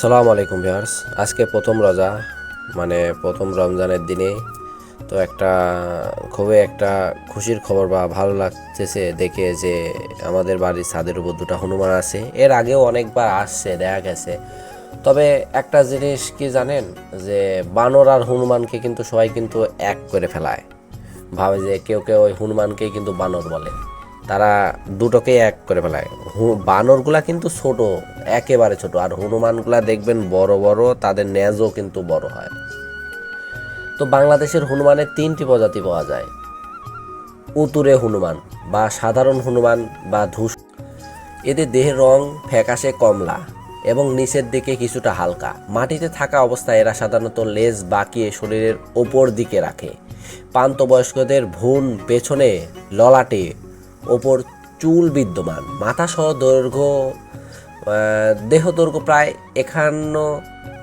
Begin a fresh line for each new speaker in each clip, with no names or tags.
সালাম আলাইকুম ভিউয়ার্স। আজকে প্রথম রোজা মানে প্রথম রমজানের দিনে। তো একটা খুবই একটা খুশির খবর বা ভালো লাগতেছে দেখে যে আমাদের বাড়ির ছাদের উপর দুটো হনুমান আছে। এর আগেও অনেকবার আসছে, দেখা গেছে। তবে একটা জিনিস কি জানেন? যে বানর আর হনুমানকে কিন্তু সবাই কিন্তু এক করে ফেলায়। ভাবে যে কেউ কেউ ওই হনুমানকেই কিন্তু বানর বলে। তারা দুটোকেই এক করে ফেলায়। বানরগুলা কিন্তু ছোট, একেবারে ছোট। আর হনুমানগুলা দেখবেন বড় বড়, তাদের ন্যাজও কিন্তু বড় হয়। তো বাংলাদেশের হনুমানের তিনটি প্রজাতি পাওয়া যায়। উতুরে হনুমান বা সাধারণ হনুমান বা ধূস। এদের দেহের রং ফ্যাকাশে কমলা এবং নিচের দিকে কিছুটা হালকা। মাটিতে থাকা অবস্থায় এরা সাধারণত লেজ বাঁকিয়ে শরীরের ওপর দিকে রাখে। প্রান্তবয়স্কদের ভ্রূণ পেছনে ললাটে ওপর চুল বিদ্যমান মাথা সহ দৈর্ঘ্য দেহ দৈর্ঘ্য প্রায় একান্ন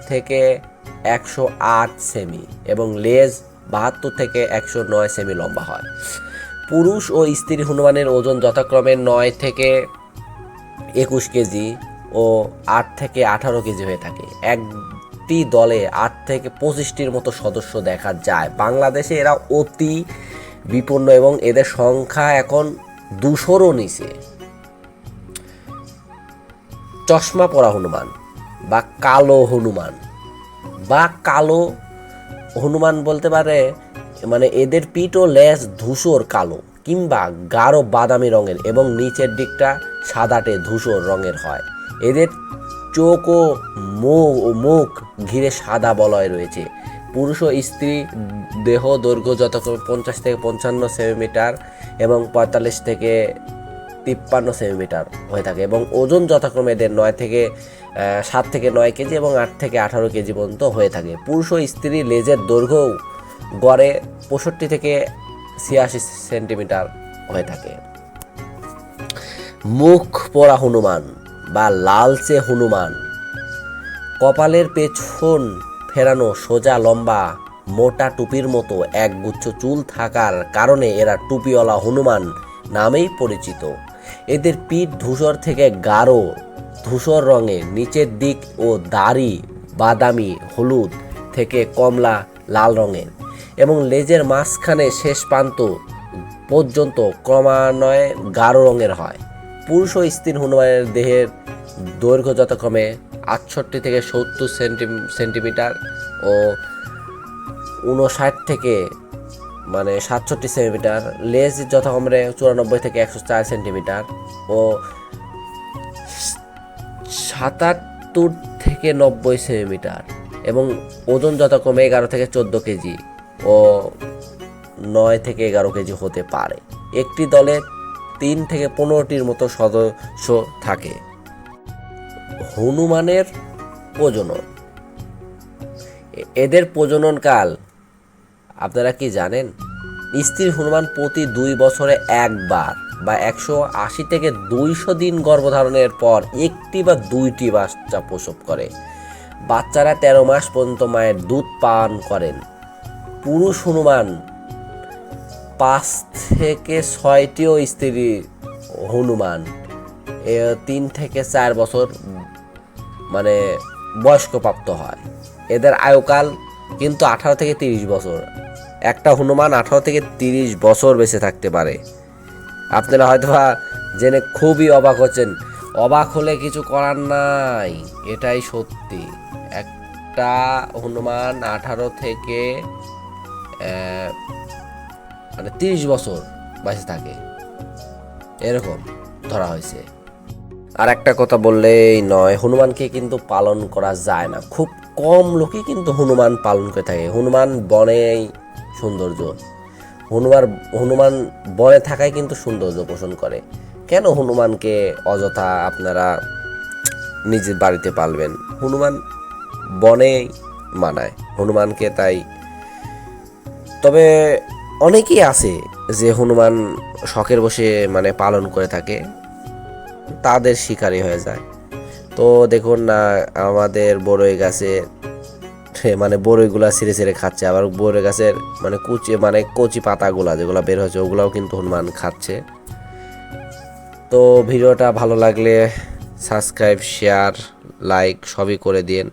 থেকে একশো আট সেমি এবং লেজ বাহাত্তর থেকে একশো নয় সেমি লম্বা হয়। পুরুষ ও স্ত্রী হনুমানের ওজন যথাক্রমে নয় থেকে একুশ কেজি ও আট থেকে আঠারো কেজি হয়ে থাকে। একটি দলে আট থেকে পঁচিশটির মতো সদস্য দেখা যায়। বাংলাদেশে এরা অতি বিপন্ন এবং এদের সংখ্যা এখন দুশোরও নিচে। চশমা পরা হনুমান বা কালো হনুমান। বা কালো হনুমান বলতে পারে মানে এদের পিঠ ও লেজ ধূসর কালো, কিংবা গাঢ় বাদামি রঙের এবং নিচের দিকটা সাদাটে ধূসর রঙের হয়। এদের চোখ ও মুখ ও মুখ ঘিরে সাদা বলয় রয়েছে। পুরুষ ও স্ত্রী দেহ দৈর্ঘ্য যথাক্রমে পঞ্চাশ থেকে পঞ্চান্ন সেন্টিমিটার এবং পঁয়তাল্লিশ থেকে তিপ্পান্ন সেন্টিমিটার হয়ে থাকে এবং ওজন যথাক্রমে এদের নয় থেকে সাত থেকে নয় কেজি এবং আট থেকে আঠারো কেজি পর্যন্ত হয়ে থাকে। পুরুষ ও স্ত্রী লেজের দৈর্ঘ্যও গড়ে পঁয়ষট্টি থেকে ছিয়াশি সেন্টিমিটার হয়ে থাকে। মুখ পরা হনুমান বা লালচে হনুমান। কপালের পেছন ফেরানো সোজা লম্বা মোটা টুপির মতো একগুচ্ছ চুল থাকার কারণে এরা টুপিওয়ালা হনুমান নামেই পরিচিত। এদের পিঠ ধূসর থেকে গাঢ়, ধূসর রঙের নিচের দিক ও দাড়ি বাদামি, হলুদ থেকে কমলা, লাল রঙের এবং লেজের মাঝখানে শেষ প্রান্ত পর্যন্ত ক্রমান্বয়ে গাঢ় রঙের হয়। পুরুষ ও স্ত্রী হনুমানের দেহের দৈর্ঘ্য যথাক্রমে আটষট্টি থেকে সত্তর সেন্টি সেন্টিমিটার ও উনষাট থেকে মানে সাতষট্টি সেন্টিমিটার। লেজ যথাক্রমে চুরানব্বই থেকে একশো চার সেন্টিমিটার ও সাতাত্তর থেকে নব্বই সেন্টিমিটার এবং ওজন যথাক্রমে এগারো থেকে চোদ্দ কেজি ও নয় থেকে এগারো কেজি হতে পারে। একটি দলে তিন থেকে পনেরোটির মতো সদস্য থাকে। হনুমানের প্রজনন। এদের প্রজননকাল আপনারা কি জানেন? স্ত্রী হনুমান প্রতি দুই বছরে একবার বা একশো আশি থেকে দুইশো দিন গর্ভধারণের পর একটি বা দুইটি বাচ্চা প্রসব করে। বাচ্চারা তেরো মাস পর্যন্ত মায়ের দুধ পান করেন। পুরুষ হনুমান পাঁচ থেকে ছয়টিও স্ত্রী হনুমান তিন থেকে চার বছর মানে বয়স্কপ্রাপ্ত হয়। এদের আয়ুকাল কিন্তু আঠারো থেকে তিরিশ বছর। একটা হনুমান আঠারো থেকে তিরিশ বছর বেঁচে থাকতে পারে। আপনারা হয়তো জেনে খুবই অবাক হচ্ছেন, অবাক হলে কিছু করার নাই, এটাই সত্যি। একটা হনুমান আঠারো থেকে মানে তিরিশ বছর বেঁচে থাকে। এরকম ধরা হয়েছে। আর একটা কথা বললেই নয়, হনুমানকে কিন্তু পালন করা যায় না। খুব কম লোকই কিন্তু হনুমান পালন করে থাকে। হনুমান বনেই সৌন্দর্য। হনুমান হনুমান বনে থাকাই কিন্তু সৌন্দর্য পোষণ করে। কেন হনুমানকে অযথা আপনারা নিজের বাড়িতে পালবেন? হনুমান বনে মানায়। হনুমানকে তাই তবে অনেকেই আছে যে হনুমান শখের বসে মানে পালন করে থাকে। তাদের শিকারি হয়ে যায়। তো দেখুন না, আমাদের বড়ই গাছে মানে বড়ইগুলা ছিঁড়ে ছিঁড়ে খাচ্ছে। আবার বড়ই গাছের মানে কুচি মানে কচি পাতাগুলা যেগুলো বের হয়েছে, ওগুলাও কিন্তু হনুমান খাচ্ছে। তো ভিডিওটা ভালো লাগলে সাবস্ক্রাইব, শেয়ার, লাইক সবই করে দিন।